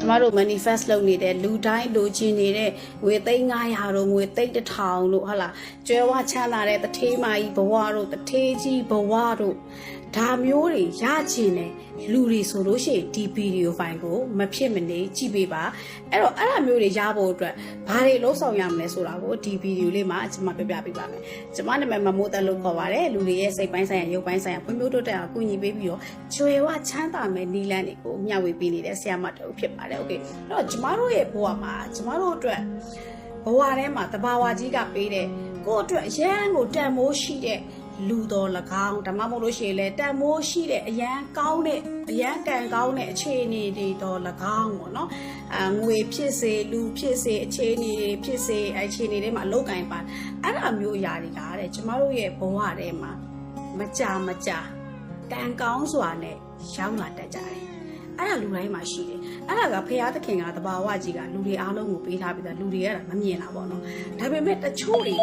ကျမတို့ manifest လုပ်နေတဲ့လူတိုင်းလိုချင်နေတဲ့ငွေသိန်း900တို့ငွေသိန်း1000တို့ဟုတ်လား ကျွဲဝချမ်းသာတဲ့တထေးမကြီးဘဝတို့တထေးကြီးဘဝတို့ဒါမျိုးတွေရချင်တယ်လူတွေဆိုလို့ရှိရင်ဒီဗီဒီယိုဖိုင်ကိုမဖြစ်မနေကြည့်ပေးပါအဲ့တော့အဲ့ဒါမျိုးတွေရဖို့အတွက်ဘာတွေလုံးဆောင်ရမလဲဆိုတာကိုဒီဗီဒီယိုလေးမှာကျွန်မပြပြပေးပါမယ်ကျွန်မနာမည်မမိုးတက်လို့ခေါ်ပါတယ်လူတွေရဲ့စိတ်ပိုင်းဆိုင်ရာရုပ်ပိုင်းဆိုင်ရာဖွံ့ဖြိုးတိုးတက်အောင်ကူညီပေးပြီးတော့ကျွေဝချမ်းသာမဲ့နီလန်းတွေကိုမျှဝေပေးနေတဲ့ဆရာမတူဖြစ်ပါတယ်โอเคအဲ့တော့ကျမတို့ရဲ့ဘဝမှာကျမတို့အတွက်ဘဝထဲမှာတဘာဝကြီးကပေးတဲ့ ကိုယ့်အတွက်အရန်ကိုတန်မိုးရှိတဲ့လူတော်၎င်းဓမ္မမို့လို့ရှိရင်လည်းတန်မိုးရှိတဲ့အရန်ကောင်းတဲ့အရန်ကံကောင်းတဲ့အခြေအနေတွေတော်၎င်းပေါ့နော်အာငွေဖြစ်စေလူဖြစ်စေအခြေအနေတွေဖြစ်စေအဲအခြေအနေတွေမှာအလောက်ကင်ပါအဲ့ဒါမျိုးအရာတွေကတဲ့ကျမတို့ရဲ့ဘဝထဲမှာမကြာမကြာကံကောင်းစွာနဲ့ရောက်လာတတ်ကြတယ် အဲ့ဒါလူတိုင်းမှာရှိတယ်အဲ့ဒါကဖရာသခင်ကတဘာဝကြီးကလူတွေအားလုံးကိုပေးထားပြီးသားလူတွေကမမြင်တာပေါ့နော်ဒါပေမဲ့တချို့တွေက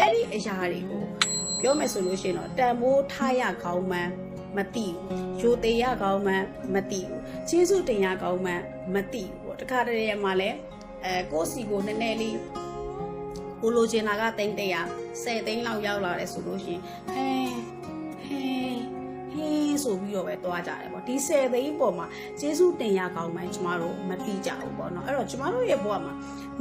အဲ့ဒီအရာတွေကိုပြောမယ်ဆိုလို့ရှိရင်တော့တန်မိုးထားရကောင်းမှန်းမသိဘူးရိုသေရကောင်းမှန်းမသိဘူးကျေးဇူးတင်ရကောင်းမှန်းမသိဘူးပေါ့တခါတည်းရမှာလဲအဲကိုယ့်စီကိုနည်းနည်းလေးကိုလိုချင်တာကတိန်းတရာ10သိန်းလောက်ရောက်လာတယ်ဆိုလို့ရှိရင်ဟဲဟဲဟင်း ဆိုပြီးတော့ပဲတွားကြတယ်ပေါ့ဒီ10သိန်းပေါ်မှာကျေးဇူးတင်ရကောင်းမှန်းကျမတို့မသိကြဘူးပေါ့နော်အဲ့တော့ကျမတို့ရဲ့ဘဝမှာ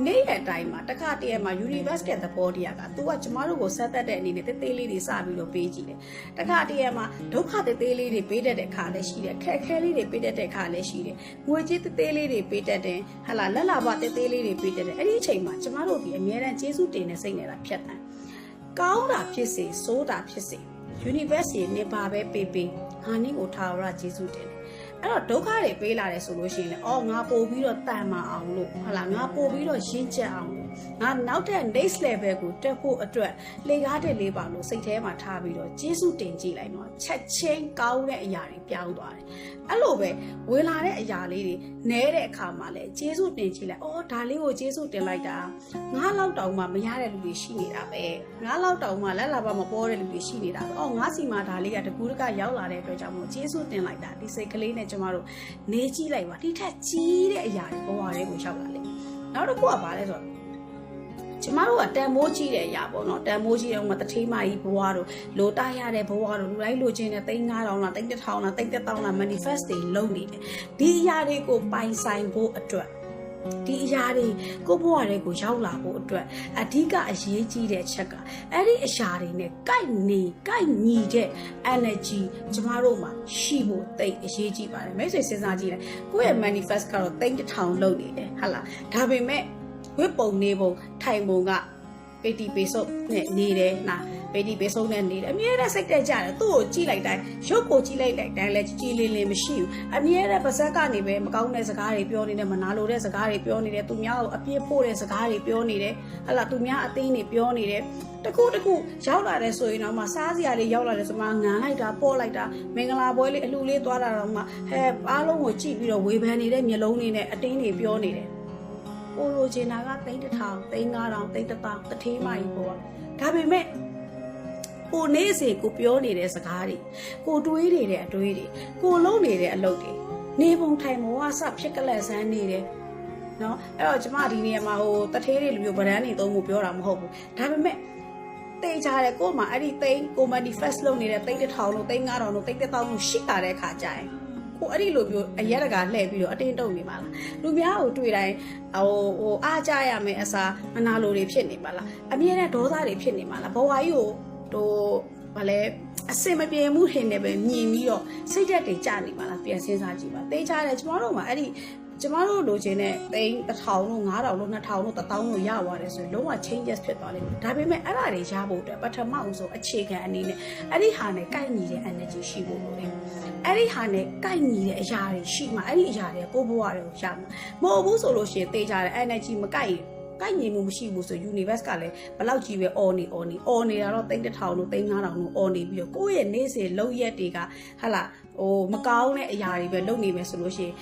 နေ့ရက်တိုင်းမှာတစ်ခါတည်းမှာ universe တဲ့သဘောတရားကသူကကျမတို့ကိုဆက်သက်တဲ့အနေနဲ့တေးသေးလေးတွေစပြီးတော့ပေးကြည့်တယ်တစ်ခါတည်းမှာဒုက္ခတေးသေးလေးတွေပေးတတ်တဲ့ခါလည်းရှိတယ်ခက်ခဲလေးတွေပေးတတ်တဲ့ခါလည်းရှိတယ်ငွေကြေးတေးသေးလေးတွေပေးတတ်တယ်ဟလာလက်လာဘတေးသေးလေးတွေပေးတတ်တယ်အဲ့ဒီအချိန်မှာကျမတို့ဒီအများအားကျေးဇူးတင်တဲ့စိတ်နဲ့လာဖြတ်တန်းကောင်းတာဖြစ်စေဆိုးတာဖြစ်စေ universe ရဲ့နေပါပဲပေးပေး ဟာနင်းကိုထာဝရကျေးဇူးတင်တယ်အဲ့တော့ဒုက္ခတွေပေးလာတယ်ဆိုလို့ရှိရင်လည်းအော်ငါပို့ပြီးတော့တန်မာအောင်လို့ဟာလာငါပို့ပြီးတော့ရင့်ကျက်အောင်လို့ ငါနောက်ထပ် next level ကိုတက်ဖို့အတွက်လေကားတဲ့လေးပါလို့စိတ်ထဲမှာထားပြီးတော့ကျေးဇူးတင်ကြည့်လိုက်တော့ချက်ချင်းကောင်းတဲ့အရာတွေပြောင်းသွားတယ်အဲ့လိုပဲဝင်လာတဲ့အရာလေးတွေနဲတဲ့အခါမှာလည်းကျေးဇူးတင်ကြည့်လိုက်အော်ဒါလေးကိုကျေးဇူးတင်လိုက်တာငါလောက်တောင်မှမရတဲ့လူတွေရှိနေတာပဲငါလောက်တောင်မှလက်လာပါမပေါ်တဲ့လူတွေရှိနေတာပဲအော်ငါစီမှာဒါလေးကတကူးတကရောက်လာတဲ့အတွက်ကြောင့်မို့ကျေးဇူးတင်လိုက်တာဒီစိတ်ကလေးနဲ့ကျမတို့နေကြည့်လိုက်ပါဒီထက်ကြီးတဲ့အရာတွေဘဝတွေကိုရောက်လာလိမ့်မယ်နောက်တစ်ခုကဘာလဲဆိုတော့ ကျမတို့ကတန်မိုးကြီးတဲ့အရာပေါ့နော်တန်မိုးကြီးအောင်မတထေးမကြီးဘဝတို့လိုတာရတဲ့ဘဝတို့လူတိုင်းလိုချင်တဲ့သိန်း9000လားသိန်း1000လားသိန်း1000လား manifest တွေလုပ်နေတယ်ဒီအရာတွေကိုပိုင်ဆိုင်ဖို့အတွက်ဒီအရာတွေကိုဘဝတွေကိုရောက်လာဖို့အတွက်အဓိကအရေးကြီးတဲ့ချက်ကအဲ့ဒီအရာတွေနဲ့ကိုက်နေကိုက်ညီတဲ့ energy ကျမတို့မှာရှိဖို့တိတ်အရေးကြီးပါတယ်မိတ်ဆွေစဉ်းစားကြည့်လိုက်ကိုယ့်ရဲ့ manifest ကတော့သိန်း1000လုပ်နေတယ်ဟုတ်လားဒါပေမဲ့ ဝစ်ပုံနေပုံထိုင်ပုံကပေတီပေဆုပ်နဲ့နေတယ်နာပေတီပေဆုပ်နဲ့နေတယ်အမြဲတမ်းစိတ်တက်ကြတယ်သူ့ကိုကြည့်လိုက်တိုင်းရုပ်ကိုကြည့်လိုက်လိုက်တိုင်းလည်းကြည်လင်းလင်းမရှိဘူးအမြဲတမ်းပါဇက်ကနေပဲမကောင်းတဲ့စကားတွေပြောနေတယ်မနာလိုတဲ့စကားတွေပြောနေတယ်သူများကိုအပြစ်ဖို့တဲ့စကားတွေပြောနေတယ်ဟလာသူများအသိနေပြောနေတယ်တခုတခုရောက်လာတယ်ဆိုရင်တော့မှစားစရာလေးရောက်လာတယ်ဆိုမှငန်လိုက်တာပေါ့လိုက်တာမင်္ဂလာပွဲလေးအလှလေးသွားတာတော့မှဟဲအားလုံးကိုကြည့်ပြီးတော့ဝေဖန်နေတဲ့မျက်လုံးတွေနဲ့အတင်းတွေပြောနေတယ် ကိုလိုချင်တာကသိန်းတစ်ထောင်သိန်း9000သိန်းတစ်သောင်းတထေးမကြီးပေါ့ဒါပေမဲ့ကိုနေစီကိုပြောနေတဲ့စကားတွေကိုတွေးနေတဲ့အတွေးတွေကိုလုံးနေတဲ့အလုပ်တွေနေပုံထိုင်ပုံဝါစဖြစ်ကလတ်ဆန်းနေတယ်နော်အဲ့တော့ကျမဒီနေရာမှာဟိုတထေးတွေလူမျိုးဗရန်နေသုံးဖို့ပြောတာမဟုတ်ဘူးဒါပေမဲ့တေးကြတယ်ကို့မှာအဲ့ဒီသိန်းကို manifest လုပ်နေတဲ့သိန်းတစ်ထောင်လို့သိန်း9000လို့သိန်းတစ်သောင်းလို့ရှိတာတဲ့ခါကြရင် ကိုအဲ့ဒီလိုမျိုးအရက်တကာလှည့်ပြီးတော့အတင်းတုံနေပါလားလူများကိုတွေ့တိုင်းဟိုဟိုအားကြရမယ်အစားမနာလိုတွေဖြစ်နေပါလားအမြဲတမ်းဒေါသတွေဖြစ်နေပါလားဘဝကြီးကိုဟိုဘာလဲအစင်မပြေမှုဟင်နေပဲမြင်ပြီးတော့စိတ်ဓာတ်တွေကျနေပါလားပြန်စဉ်းစားကြည့်ပါတေးချတယ်ကျမတို့မှာအဲ့ဒီ ကျမတို့လိုချင်တဲ့သိန်း1000လို့9000လို့2000လို့1000လို့ရသွားတယ်ဆိုရင်လုံးဝ changes ဖြစ်သွားလိမ့်မယ်ဒါပေမဲ့အဲ့ဒါတွေရဖို့အတွက်ပထမအောင်ဆုံးအခြေခံအနေနဲ့အဲ့ဒီဟာနဲ့ကိုက်ညီတဲ့ energy ရှိဖို့လိုတယ်အဲ့ဒီဟာနဲ့ကိုက်ညီတဲ့အရာတွေရှိမှအဲ့ဒီအရာတွေကိုဘဝတွေကိုရမှာမဟုတ်ဘူးဆိုလို့ရှိရင်တေးကြတယ် energy မကိုက်ရင်ကိုက်ညီမှုမရှိဘူးဆို universe ကလည်းဘလောက်ကြီးပဲ on နေ on နေ on နေတာတော့သိန်းတစ်ထောင်လို့သိန်း9000လို့ on နေပြီးတော့ကိုယ့်ရဲ့နေ့စဉ်လောက်ရက်တွေကဟာလာဟိုမကောင်းတဲ့အရာတွေပဲလုပ်နေမယ်ဆိုလို့ရှိရင်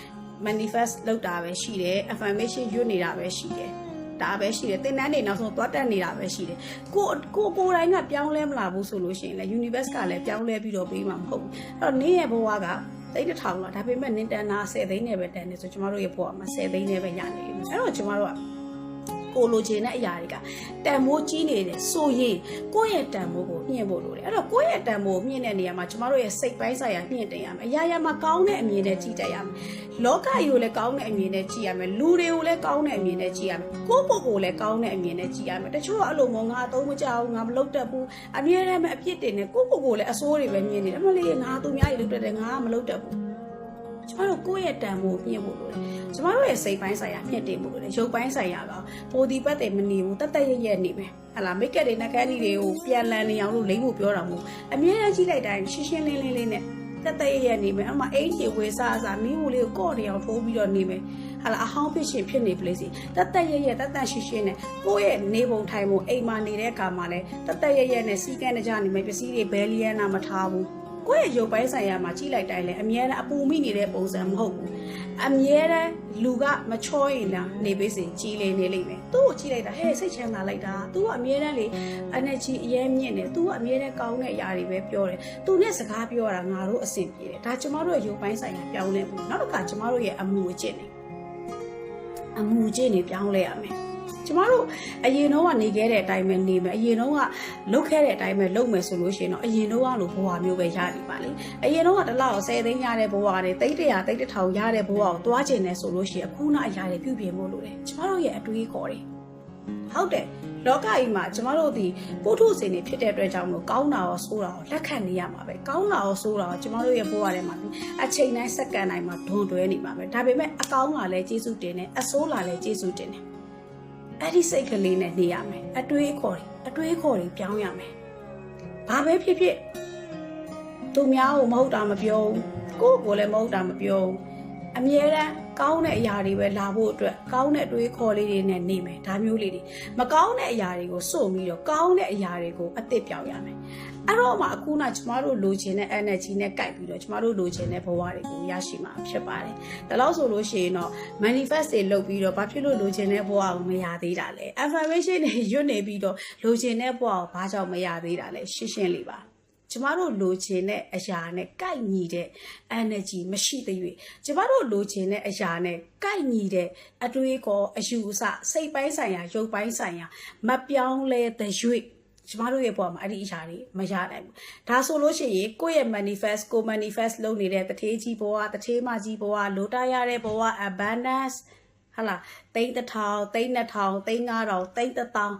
manifest လုပ်တာပဲရှိတယ် affirmation ရွတ်နေတာပဲရှိတယ်ဒါပဲရှိတယ်သင်တန်းတွေနောက်ဆုံးသွားတက်နေတာပဲရှိတယ်ကိုကိုကိုယ်တိုင်းကပြောင်းလဲမလာဘူးဆိုလို့ရှိရင်လည်း universe ကလည်းပြောင်းလဲပြီးတော့ပေးမှာမဟုတ်ဘူးအဲ့တော့နေ့ရဲ့ဘဝကသိန်းတစ်ထောင်လားဒါပေမဲ့နင်တန်နာ10သိန်းနဲ့ပဲတန်နေဆိုကျမတို့ရဲ့ဘဝမှာ10သိန်းနဲ့ပဲရနေတယ်အဲ့တော့ကျမတို့က ကိုလိုချင်တဲ့အရာတွေကတန်မိုးကြီးနေတယ်ဆိုရင်ကိုယ့်ရဲ့တန်မိုးကိုမြင့်ဖို့လိုတယ်အဲ့တော့ကိုယ့်ရဲ့တန်မိုးကိုမြင့်တဲ့နေရာမှာကျမတို့ရဲ့စိတ်ပိုင်းဆိုင်ရာမြင့်တင်ရမယ်အရာရာမှာကောင်းတဲ့အမြင်နဲ့ကြည့်တတ်ရမယ်လောကကြီးကိုလည်းကောင်းတဲ့အမြင်နဲ့ကြည့်ရမယ်လူတွေကိုလည်းကောင်းတဲ့အမြင်နဲ့ကြည့်ရမယ်ကိုယ့်ပုဂ္ဂိုလ်လည်းကောင်းတဲ့အမြင်နဲ့ကြည့်ရမယ်တချို့ကအဲ့လိုမျိုးငါအသုံးမကျဘူးငါမလုပ်တတ်ဘူးအမြဲတမ်းပဲအပြစ်တင်နေကိုယ့်ပုဂ္ဂိုလ်လည်းအဆိုးတွေပဲမြင်နေတယ်အမလေးငါသူများကြီးလုပ်တတ်တယ်ငါကမလုပ်တတ်ဘူး ကျမတို့ကိုယ့်ရဲ့တန်ဖိုးမြင့်ဖို့လိုတယ်ကျမတို့ရဲ့စိတ်ပိုင်းဆိုင်ရာမြင့်တင်ဖို့လိုတယ်ရုပ်ပိုင်းဆိုင်ရာကပိုဒီပတ်တယ်မနေဘူးတက်တက်ရရက်နေမယ်ဟလာမိတ်ကပ်တွေနှကန်းကြီးတွေကိုပြန်လန်နေအောင်လို့လိမ့်ဖို့ပြောတာမဟုတ်အမြဲတမ်းကြည့်လိုက်တိုင်းရှင်းရှင်းလင်းလင်းလေးနဲ့တက်တက်ရရက်နေမယ်အမှအိမ်ကြီးဝေစားစားမင်းဟိုလေးကိုကော့နေအောင်ထိုးပြီးတော့နေမယ်ဟာလာအဟောင်းဖြစ်ရှင်ဖြစ်နေပလေစီတက်တက်ရရက်တက်တက်ရှင်းရှင်းနဲ့ကိုယ့်ရဲ့နေပုံထိုင်ပုံအိမ်မှာနေတဲ့အခါမှာလဲတက်တက်ရရက်နဲ့စီကန်းတကြနေမယ်ပစ္စည်းတွေဘဲလီယန်နာမထားဘူး ကိုယ့်ရဲ့ရုပ်ပိုင်းဆိုင်ရာမှာကြီးလိုက်တိုင်းလဲအမြဲတမ်းအပူမိနေတဲ့ပုံစံမဟုတ်ဘူးအမြဲတမ်းလူကမချောရင်လားနေပေးစီကြီးလေနေလိမ့်မယ်သူ့ကိုကြီးလိုက်တာဟဲ့စိတ်ချမ်းသာလိုက်တာသူကအမြဲတမ်းလေ energy အရေးမြင့်တယ်သူကအမြဲတမ်းကောင်းတဲ့အရာတွေပဲပြောတယ်သူနဲ့စကားပြောတာငါတို့အဆင်ပြေတယ်ဒါကျမတို့ရဲ့ရုပ်ပိုင်းဆိုင်ရာပြောင်းလဲမှုနောက်တစ်ခါကျမတို့ရဲ့အမှုအကျင့်တွေအမှုအကျင့်တွေပြောင်းလဲရမယ် ကျမတို့အရင်တော့ကနေခဲ့တဲ့အတိုင်းပဲနေမယ်အရင်တော့ကလုတ်ခဲ့တဲ့အတိုင်းပဲလုပ်မယ်ဆိုလို့ရှိရင်တော့အရင်တော့ကလိုဘဝမျိုးပဲရနေပါလေအရင်တော့ကတစ်လောက်10သိန်းရတဲ့ဘဝတွေတိတ်တရာတိတ်တထောင်ရတဲ့ဘဝကိုတွားကျင်နေဆိုလို့ရှိရင်အခုနောက်အရာတွေပြုပြင်ဖို့လိုတယ်ကျမတို့ရဲ့အတွေးခေါ်တွေဟုတ်တယ်လောကကြီးမှာကျမတို့ဒီပုထုဇဉ်တွေဖြစ်တဲ့အတွက်ကြောင့်မလို့ကောင်းတာရောဆိုးတာရောလက်ခံနေရမှာပဲကောင်းတာရောဆိုးတာရောကျမတို့ရဲ့ဘဝထဲမှာအချိန်တိုင်းစက္ကန့်တိုင်းမှာဒွန်တွဲနေမှာပဲဒါပေမဲ့အကောင်းလာလဲကျေးဇူးတင်တယ်အဆိုးလာလဲကျေးဇူးတင်တယ် အဲ့ဒီစိတ်ကလေးနဲ့နေရမယ်အတွေးခေါ်တွေအတွေးခေါ်တွေပြောင်းရမယ်ဘာပဲဖြစ်ဖြစ်သူများကိုမဟုတ်တာမပြောဘူးကိုယ့်ကိုယ်လည်းမဟုတ်တာမပြောဘူးအမြဲတမ်း ကောင်းတဲ့အရာတွေပဲလာဖို့အတွက်ကောင်းတဲ့အတွေးခေါ်လေးတွေနဲ့နေမယ်ဒါမျိုးလေးတွေမကောင်းတဲ့အရာတွေကိုစုံပြီးတော့ကောင်းတဲ့အရာတွေကိုအသစ်ပြောင်းရမယ်အဲ့တော့မှအခုနကျမတို့လိုချင်တဲ့ energy နဲ့ကြိုက်ပြီးတော့ကျမတို့လိုချင်တဲ့ဘဝတွေကိုရရှိမှာဖြစ်ပါတယ်ဒါလို့ဆိုလို့ရှိရင်တော့ manifest တွေလုပ်ပြီးတော့ဘာဖြစ်လို့လိုချင်တဲ့ဘဝကိုမရသေးတာလဲ affirmation တွေရွတ်နေပြီးတော့လိုချင်တဲ့ဘဝကိုဘာကြောင့်မရသေးတာလဲရှင်းရှင်းလေးပါ ကျမတို့လိုချင်တဲ့အရာနဲ့ကိုက်ညီတဲ့ energy မရှိသေး၍ကျမတို့လိုချင်တဲ့အရာနဲ့ကိုက်ညီတဲ့အတွေးကောအယူအဆစိတ်ပိုင်းဆိုင်ရာရုပ်ပိုင်းဆိုင်ရာမပြောင်းလဲတဲ့၍ကျမတို့ရဲ့ဘဝမှာအဲ့ဒီအရာတွေမရနိုင်ဘူးဒါဆိုလို့ရှိရင်ကိုယ့်ရဲ့ manifest ကို manifest လုပ်နေတဲ့တထေးကြီးဘဝတထေးမကြီးဘဝလိုတာရတဲ့ဘဝ abundance ဟာလာသိန်းတစ်ထောင်သိန်းနှစ်ထောင်သိန်းငါးထောင်သိန်းတစ်သောင်း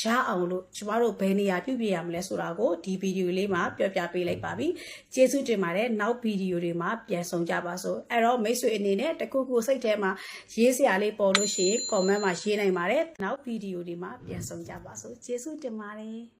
ရအောင်လို့ကျမတို့ဘယ်နေရာပြုပြင်ရမလဲဆိုတာကိုဒီဗီဒီယိုလေးမှာပြောပြပေးလိုက်ပါပြီ။ကျေးဇူးတင်ပါတယ်။နောက်ဗီဒီယိုတွေမှာပြန်ဆောင်ကြပါစို့။အဲ့တော့မိတ်ဆွေအနေနဲ့တခုခုစိတ်ထဲမှာရေးစရာလေးပေါ်လို့ရှိရင် comment မှာရေးနိုင်ပါတယ်။နောက်ဗီဒီယိုတွေမှာပြန်ဆောင်ကြပါစို့။ကျေးဇူးတင်ပါတယ်။